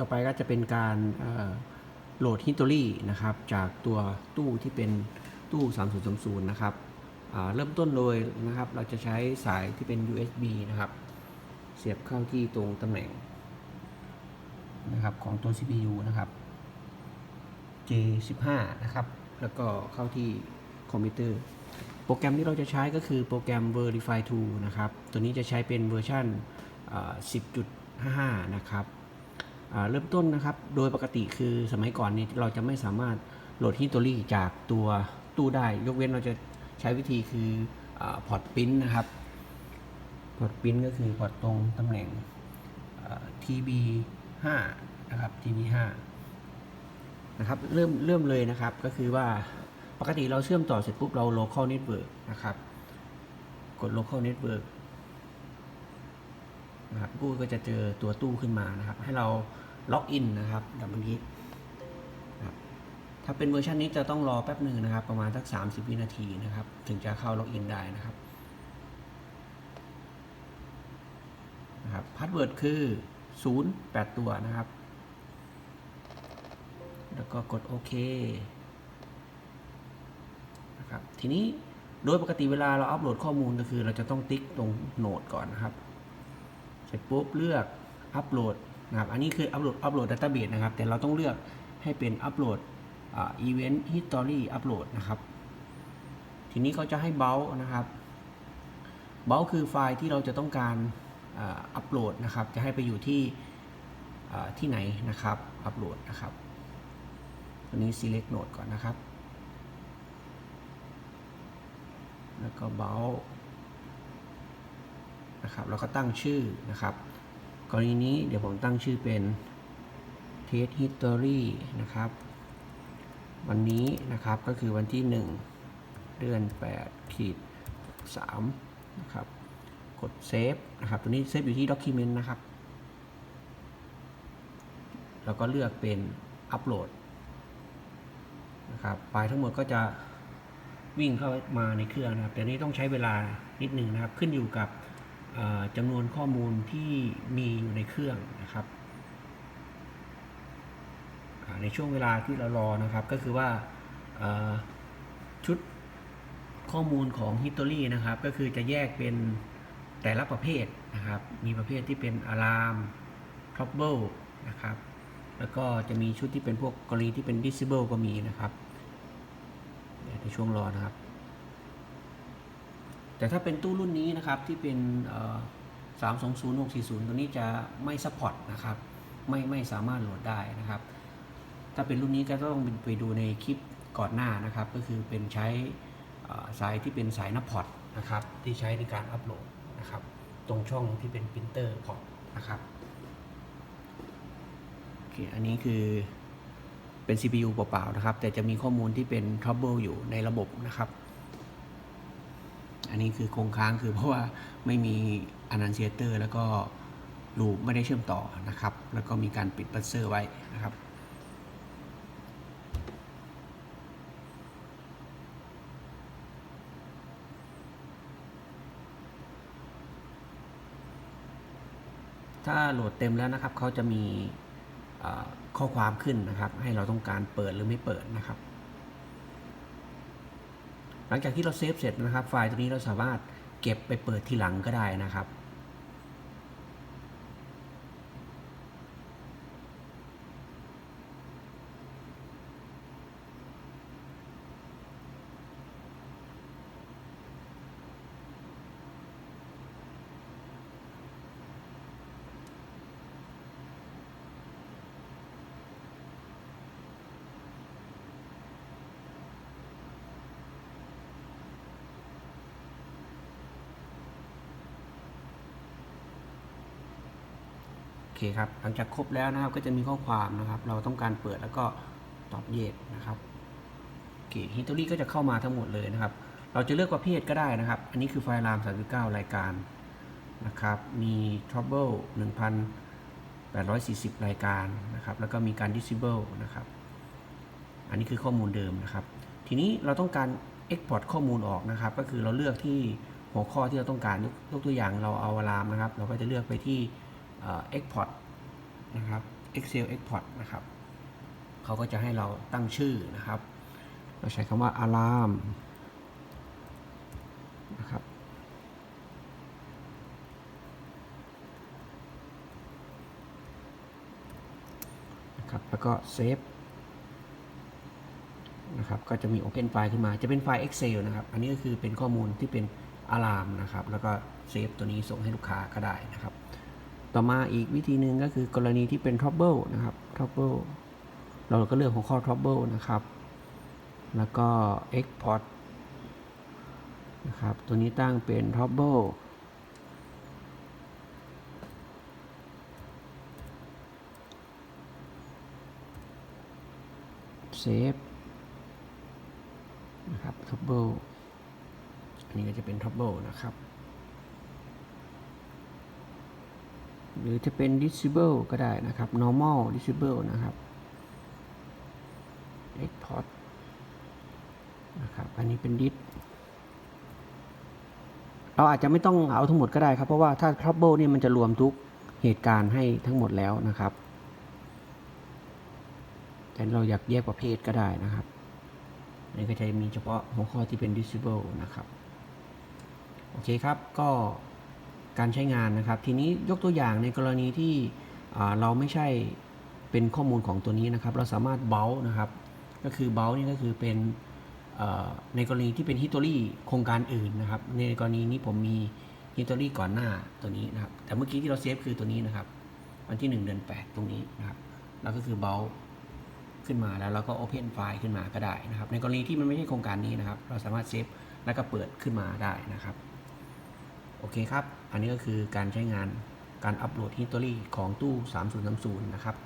ต่อไปก็จะเป็นการโหลด history นะครับ จากตัวตู้ที่เป็นตู้ 3030 นะครับเริ่มต้นโดยนะครับ เราจะใช้สายที่เป็น USB นะครับ เสียบเข้าที่ตรงตำแหน่งนะครับของตัว CPU นะครับ J15 นะครับ แล้วก็เข้าที่คอมพิวเตอร์ โปรแกรมที่เราจะใช้ก็คือโปรแกรม Verify 2นะครับ ตัวนี้จะใช้เป็นเวอร์ชัน10.55 นะครับ เริ่มต้นนะครับ โดยปกติคือสมัยก่อนนี้เราจะไม่สามารถโหลดฮิตอรี่จากตัวตู้ได้ ยกเว้นเราจะใช้วิธีคือพอร์ตปิ้นนะครับพอร์ตปิ้นก็คือพอร์ตตรงตำแหน่ง TB5 นะครับ TB5 นะครับเริ่มเริ่มเลยนะครับก็คือว่าปกติเราเชื่อมต่อเสร็จปุ๊บเรา local network นะครับ กด local network นะครับกู้ก็จะเจอตัวตู้ขึ้นมานะครับ ให้เราล็อกอินนะครับดับบนะครับถ้าเป็นเวอร์ชันนี้จะต้องรอแป๊บหนึ่งนะครับ ประมาณสัก 30 วินาทีนะครับ ถึงจะเข้าล็อกอินได้นะครับนะครับพาสเวิร์ดคือ 0 8 ตัวนะครับ แล้วก็กดโอเคนะครับทีนี้โดยปกติเวลาเราอัปโหลดข้อมูลก็คือ เราจะต้องติ๊กตรงโหนดก่อนนะครับ เสร็จปุ๊บเลือกอัปโหลดนะครับอันนี้คืออัปโหลดอัปโหลดดัตต้าเบสนะครับ แต่เราต้องเลือกให้เป็นอัปโหลดอีเวนต์ฮิสตอรี่อัปโหลดนะครับ ทีนี้เขาจะให้เบลนะครับเบลคือไฟล์ที่เราจะต้องการอัปโหลดนะครับ จะให้ไปอยู่ที่ที่ไหนนะครับอัปโหลดนะครับตัวนี้ select node ก่อนนะครับ แล้วก็ bound นะครับแล้วก็ตั้งชื่อนะครับ กรณีนี้เดี๋ยวผมตั้งชื่อเป็น test history นะครับ วันนี้นะครับก็คือวันที่ 1 เดือน8ขีด3นะครับ กด save นะครับ ตัวนี้เซฟอยู่ที่ document นะครับ แล้วก็เลือกเป็น upload นะครับไฟล์ทั้งหมดก็จะวิ่งเข้ามาในเครื่องนะครับแต่นี้ต้องใช้เวลานิดหนึ่งนะครับ ขึ้นอยู่กับ จำนวนข้อมูลที่มีอยู่ในเครื่องนะครับ ในช่วงเวลาที่เรารอนะครับก็คือว่าชุดข้อมูลของ History นะครับ ก็คือจะแยกเป็นแต่ละประเภทนะครับ มีประเภทที่เป็น Alarm Trouble นะครับ แล้วก็จะมีชุดที่เป็นพวกกรณีที่เป็น disable ก็มีนะครับในช่วงรอนะครับ แต่ถ้าเป็นตู้รุ่นนี้นะครับที่เป็นสามสองศูนย์หกสี่ศูนย์ตัวนี้จะไม่ซัพพอร์ตนะครับไม่ไม่สามารถโหลดได้นะครับ ถ้าเป็นรุ่นนี้ก็ต้องไปดูในคลิปก่อนหน้านะครับ ก็คือเป็นใช้สายที่เป็นสายนับพอร์ตนะครับที่ใช้ในการอัปโหลดนะครับตรงช่องที่เป็นปรินเตอร์พอร์ตนะครับโอเคอันนี้คือเป็น CPU เปล่าๆนะครับ แต่จะมีข้อมูลที่เป็น trouble อยู่ในระบบนะครับ อันนี้คือคงค้างคือเพราะว่าไม่มี annunciator แล้วก็ลูปไม่ได้เชื่อมต่อนะครับ แล้วก็มีการปิดบัสเซอร์ไว้นะครับถ้าโหลดเต็มแล้วนะครับเขาจะมีข้อความขึ้นนะครับ ให้เราต้องการเปิดหรือไม่เปิดนะครับ หลังจากที่เราเซฟเสร็จนะครับ ไฟล์ตัวนี้เราสามารถเก็บไปเปิดทีหลังก็ได้นะครับ คครับ หลังจากครบแล้วนะครับ ก็จะมีข้อความนะครับ เราต้องการเปิดแล้วก็ตอบเยสนะครับโอเคฮิตอรี่ก็จะเข้ามาทั้งหมดเลยนะครับ เราจะเลือกประเภทก็ได้นะครับ อันนี้คือไฟล์ราม 39 รายการนะครับ มี trouble 1,840 รายการนะครับ แล้วก็มีการ disable นะครับ อันนี้คือข้อมูลเดิมนะครับ ทีนี้เราต้องการ export ข้อมูลออกนะครับ ก็คือเราเลือกที่หัวข้อที่เราต้องการยกตัวอย่างเราเอาอารามนะครับ เราก็จะเลือกไปที่ เอ่อ export นะครับ Excel Export นะครับเขาก็จะให้เราตั้งชื่อนะครับ เราใช้คำว่า alarm นะครับนะครับแล้วก็ save นะครับก็จะมี Open File ขึ้นมาจะเป็นไฟล์ Excel นะครับ อันนี้ก็คือเป็นข้อมูลที่เป็น Alarm นะครับ แล้วก็เซฟตัวนี้ส่งให้ลูกค้าก็ได้นะครับ ต่อมาอีกวิธีหนึ่งก็คือกรณีที่เป็น Trouble นะครับ Trouble เราก็เลือกหัวข้อ Trouble นะครับ แล้วก็ Export นะครับ ตัวนี้ตั้งเป็น Trouble Save นะครับ Trouble อันนี้ก็จะเป็น Trouble นะครับ หรือจะเป็น disable ก็ได้นะครับ normal disable นะครับ export นะครับ อันนี้เป็น dis เราอาจจะไม่ต้องเอาทั้งหมดก็ได้ครับ เพราะว่าถ้า trouble เนี่ยมันจะรวมทุกเหตุการณ์ให้ทั้งหมดแล้วนะครับ แต่เราอยากแยกประเภทก็ได้นะครับนนี้ก็จะมีเฉพาะหัวข้อที่เป็น disable นะครับ โอเคครับ ก็ การใช้งานนะครับ ทีนี้ยกตัวอย่างในกรณีที่เราไม่ใช่เป็นข้อมูลของตัวนี้นะครับ เราสามารถเบลนะครับ ก็คือเบลนี่ก็คือเป็นในกรณีที่เป็นฮิต o รี่โครงการอื่นนะครับ ในกรณีนี้ผมมีฮิต o รี่ก่อนหน้าตัวนี้นะครับ แต่เมื่อกี้ที่เราเซฟคือตัวนี้นะครับ วันที่ 1 เดือน 8 ตรงนี้นะครับ แล้วก็คือเบลขึ้นมาแล้วเราก็ Open ไฟล์ขึ้นมาก็ได้นะครับ ในกรณีที่มันไม่ใช่โครงการนี้นะครับ เราสามารถเซฟแล้วก็เปิดขึ้นมาได้นะครับ โอเคครับ อันนี้ก็คือการใช้งานการอัปโหลดฮิตอรี่ของตู้ 3030 นะครับ